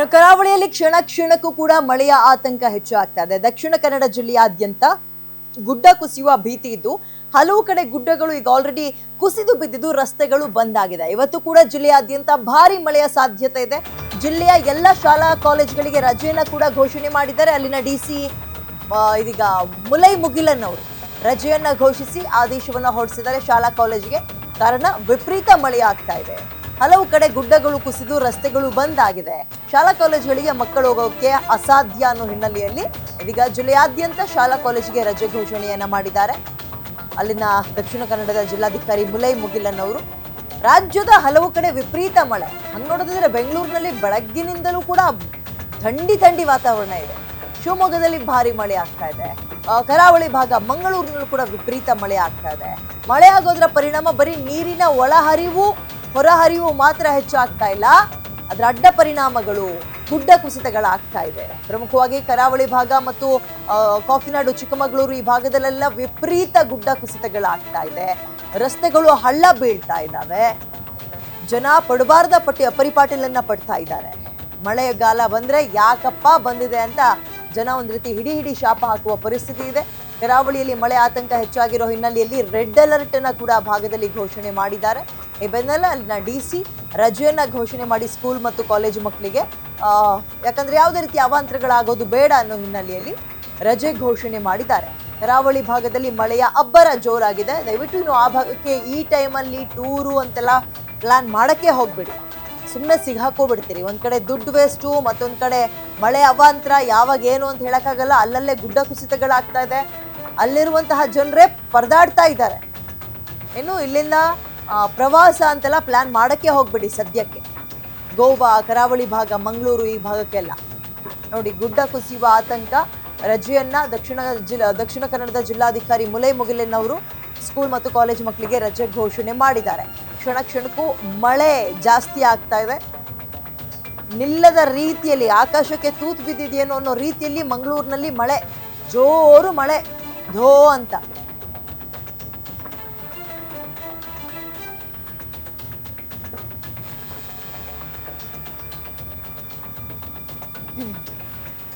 ಇನ್ನು ಕರಾವಳಿಯಲ್ಲಿ ಕ್ಷಣ ಕ್ಷಣಕ್ಕೂ ಕೂಡ ಮಳೆಯ ಆತಂಕ ಹೆಚ್ಚಾಗ್ತಾ ಇದೆ. ದಕ್ಷಿಣ ಕನ್ನಡ ಜಿಲ್ಲೆಯಾದ್ಯಂತ ಗುಡ್ಡ ಕುಸಿಯುವ ಭೀತಿ ಇದ್ದು, ಹಲವು ಕಡೆ ಗುಡ್ಡಗಳು ಈಗ ಆಲ್ರೆಡಿ ಕುಸಿದು ಬಿದ್ದಿದ್ದು, ರಸ್ತೆಗಳು ಬಂದ್ ಆಗಿದೆ. ಇವತ್ತು ಕೂಡ ಜಿಲ್ಲೆಯಾದ್ಯಂತ ಭಾರಿ ಮಳೆಯ ಸಾಧ್ಯತೆ ಇದೆ. ಜಿಲ್ಲೆಯ ಎಲ್ಲ ಶಾಲಾ ಕಾಲೇಜುಗಳಿಗೆ ರಜೆಯನ್ನು ಕೂಡ ಘೋಷಣೆ ಮಾಡಿದ್ದಾರೆ. ಅಲ್ಲಿನ ಡಿ ಸಿ ಇದೀಗ ಮುಲೈ ಮುಗಿಲನ್ ಅವರು ರಜೆಯನ್ನ ಘೋಷಿಸಿ ಆದೇಶವನ್ನ ಹೊರಡಿಸಿದ್ದಾರೆ ಶಾಲಾ ಕಾಲೇಜಿಗೆ. ಕಾರಣ ವಿಪರೀತ ಮಳೆ ಆಗ್ತಾ ಇದೆ. ಹಲವು ಕಡೆ ಗುಡ್ಡಗಳು ಕುಸಿದು ರಸ್ತೆಗಳು ಬಂದ್ ಆಗಿದೆ. ಶಾಲಾ ಕಾಲೇಜುಗಳಿಗೆ ಮಕ್ಕಳು ಹೋಗೋಕೆ ಅಸಾಧ್ಯ ಅನ್ನೋ ಹಿನ್ನೆಲೆಯಲ್ಲಿ ಇದೀಗ ಜಿಲ್ಲೆಯಾದ್ಯಂತ ಶಾಲಾ ಕಾಲೇಜಿಗೆ ರಜೆ ಘೋಷಣೆಯನ್ನ ಮಾಡಿದ್ದಾರೆ. ಅಲ್ಲಿನ ದಕ್ಷಿಣ ಕನ್ನಡದ ಜಿಲ್ಲಾಧಿಕಾರಿ ಮುಲೈ ಮುಗಿಲನ್ ಅವರು, ರಾಜ್ಯದ ಹಲವು ಕಡೆ ವಿಪರೀತ ಮಳೆ. ಹಂಗೆ ನೋಡೋದಿದ್ರೆ ಬೆಂಗಳೂರಿನಲ್ಲಿ ಬೆಳಗ್ಗಿನಿಂದಲೂ ಕೂಡ ಥಂಡಿ ಥಂಡಿ ವಾತಾವರಣ ಇದೆ. ಶಿವಮೊಗ್ಗದಲ್ಲಿ ಭಾರಿ ಮಳೆ ಆಗ್ತಾ ಇದೆ. ಕರಾವಳಿ ಭಾಗ ಮಂಗಳೂರಿನಲ್ಲೂ ಕೂಡ ವಿಪರೀತ ಮಳೆ ಆಗ್ತಾ ಇದೆ. ಮಳೆ ಆಗೋದ್ರ ಪರಿಣಾಮ ಬರೀ ನೀರಿನ ಒಳಹರಿವು ಹೊರಹರಿವು ಮಾತ್ರ ಹೆಚ್ಚಾಗ್ತಾ ಇಲ್ಲ. ಅದರ ಅಡ್ಡ ಪರಿಣಾಮಗಳು ಗುಡ್ಡ ಕುಸಿತಗಳಾಗ್ತಾ ಇದೆ. ಪ್ರಮುಖವಾಗಿ ಕರಾವಳಿ ಭಾಗ ಮತ್ತು ಕಾಫಿನಾಡು ಚಿಕ್ಕಮಗಳೂರು ಈ ಭಾಗದಲ್ಲೆಲ್ಲ ವಿಪರೀತ ಗುಡ್ಡ ಕುಸಿತಗಳಾಗ್ತಾ ಇದೆ. ರಸ್ತೆಗಳು ಹಳ್ಳ ಬೀಳ್ತಾ ಇದ್ದಾವೆ. ಜನ ಪಡಬಾರ್ದ ಪಟ್ಟಿ ಪರಿಪಾಟಿಲನ್ನ ಪಡ್ತಾ ಇದ್ದಾರೆ. ಮಳೆಗಾಲ ಬಂದ್ರೆ ಯಾಕಪ್ಪ ಬಂದಿದೆ ಅಂತ ಜನ ಒಂದು ರೀತಿ ಹಿಡಿ ಹಿಡಿ ಶಾಪ ಹಾಕುವ ಪರಿಸ್ಥಿತಿ ಇದೆ. ಕರಾವಳಿಯಲ್ಲಿ ಮಳೆ ಆತಂಕ ಹೆಚ್ಚಾಗಿರೋ ಹಿನ್ನೆಲೆಯಲ್ಲಿ ರೆಡ್ ಅಲರ್ಟ್ ಅನ್ನ ಕೂಡ ಭಾಗದಲ್ಲಿ ಘೋಷಣೆ ಮಾಡಿದ್ದಾರೆ. ಈ ಬೆನ್ನಲ್ಲ ಅಲ್ಲಿನ ಡಿ ಸಿ ರಜೆಯನ್ನು ಘೋಷಣೆ ಮಾಡಿ ಸ್ಕೂಲ್ ಮತ್ತು ಕಾಲೇಜು ಮಕ್ಕಳಿಗೆ ಯಾಕಂದರೆ ಯಾವುದೇ ರೀತಿ ಅವಾಂತರಗಳಾಗೋದು ಬೇಡ ಅನ್ನೋ ಹಿನ್ನೆಲೆಯಲ್ಲಿ ರಜೆ ಘೋಷಣೆ ಮಾಡಿದ್ದಾರೆ. ಕರಾವಳಿ ಭಾಗದಲ್ಲಿ ಮಳೆಯ ಅಬ್ಬರ ಜೋರಾಗಿದೆ. ದಯವಿಟ್ಟು ಇನ್ನು ಆ ಭಾಗಕ್ಕೆ ಈ ಟೈಮಲ್ಲಿ ಟೂರು ಅಂತೆಲ್ಲ ಪ್ಲಾನ್ ಮಾಡೋಕ್ಕೆ ಹೋಗ್ಬಿಡಿ. ಸುಮ್ಮನೆ ಸಿಗಾಕೋಬಿಡ್ತೀರಿ. ಒಂದು ಕಡೆ ದುಡ್ಡು ವೇಸ್ಟು ಮತ್ತೊಂದು ಕಡೆ ಮಳೆ ಅವಾಂತರ, ಯಾವಾಗ ಏನು ಅಂತ ಹೇಳೋಕ್ಕಾಗಲ್ಲ. ಅಲ್ಲಲ್ಲೇ ಗುಡ್ಡ ಕುಸಿತಗಳಾಗ್ತಾ ಇದೆ. ಅಲ್ಲಿರುವಂತಹ ಜನರೇ ಪರದಾಡ್ತಾ ಇದ್ದಾರೆ. ಇನ್ನು ಇಲ್ಲಿಂದ ಪ್ರವಾಸ ಅಂತೆಲ್ಲ ಪ್ಲ್ಯಾನ್ ಮಾಡೋಕ್ಕೆ ಹೋಗ್ಬಿಡಿ ಸದ್ಯಕ್ಕೆ. ಗೋವಾ, ಕರಾವಳಿ ಭಾಗ, ಮಂಗಳೂರು ಈ ಭಾಗಕ್ಕೆಲ್ಲ. ನೋಡಿ, ಗುಡ್ಡ ಕುಸಿಯುವ ಆತಂಕ. ರಜೆಯನ್ನ ದಕ್ಷಿಣ ಜಿಲ್ಲಾ, ದಕ್ಷಿಣ ಕನ್ನಡದ ಜಿಲ್ಲಾಧಿಕಾರಿ ಮುಲೈ ಮುಗಿಲೆನ್ ಅವರು ಸ್ಕೂಲ್ ಮತ್ತು ಕಾಲೇಜ್ ಮಕ್ಕಳಿಗೆ ರಜೆ ಘೋಷಣೆ ಮಾಡಿದ್ದಾರೆ. ಕ್ಷಣ ಕ್ಷಣಕ್ಕೂ ಮಳೆ ಜಾಸ್ತಿ ಆಗ್ತಾ ಇದೆ. ನಿಲ್ಲದ ರೀತಿಯಲ್ಲಿ ಆಕಾಶಕ್ಕೆ ತೂತು ಬಿದ್ದಿದೆಯೇನೋ ಅನ್ನೋ ರೀತಿಯಲ್ಲಿ ಮಂಗಳೂರಿನಲ್ಲಿ ಮಳೆ, ಜೋರು ಮಳೆ, ಧೋ ಅಂತ. Hmm.